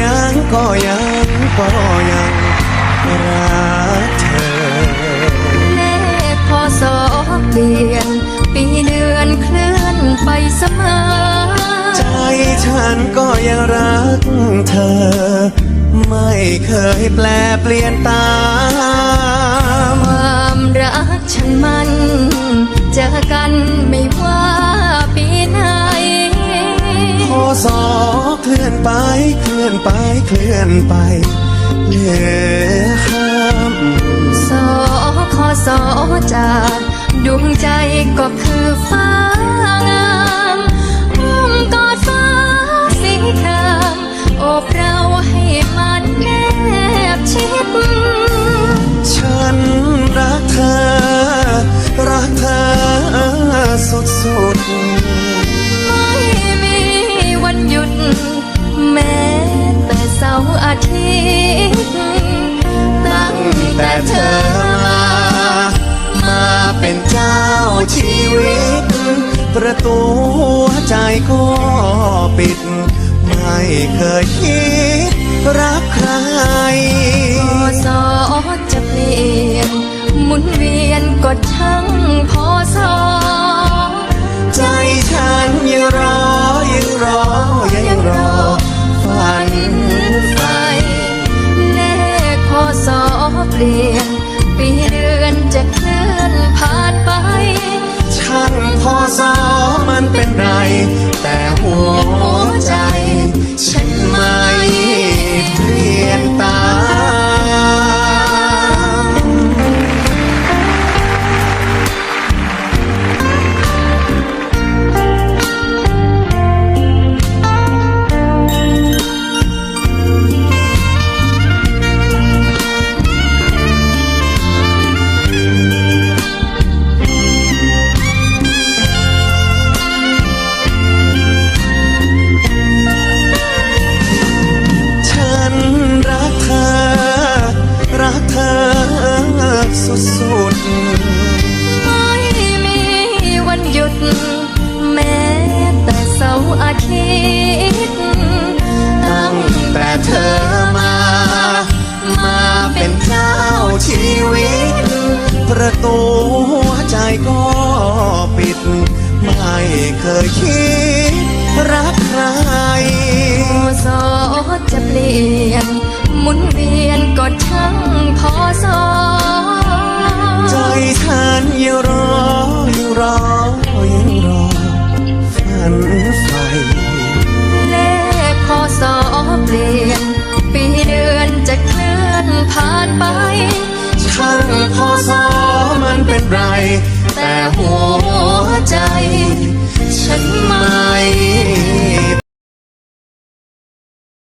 ยังก็ยังก็ยังรักเธอ เลขพศเปลี่ยน ปีเดือนเคลื่อนไปเสมอ ใจฉันก็ยังรักเธอ ไม่เคยแปลเปลี่ยนตาม ความรักฉันมัน เจอกันไม่ว่ เคลื่อนไปเคลื่อนไปเคลื่อนไปเหลือข้ามสอขอสอจากดวงใจก็คือฟ้า แต่เธอมา มาเป็นเจ้าชีวิต ประตูหัวใจก็ปิด ไม่เคยคิดรักใครพอสอจะเปลี่ยน หมุนเวียนกดทั้งพอสอ ประตูหัวใจก็ปิด ไม่เคยคิดรักใครพอสอจะเปลี่ยนหมุนเวียนก็ช่างพอ ใจ ฉันไม่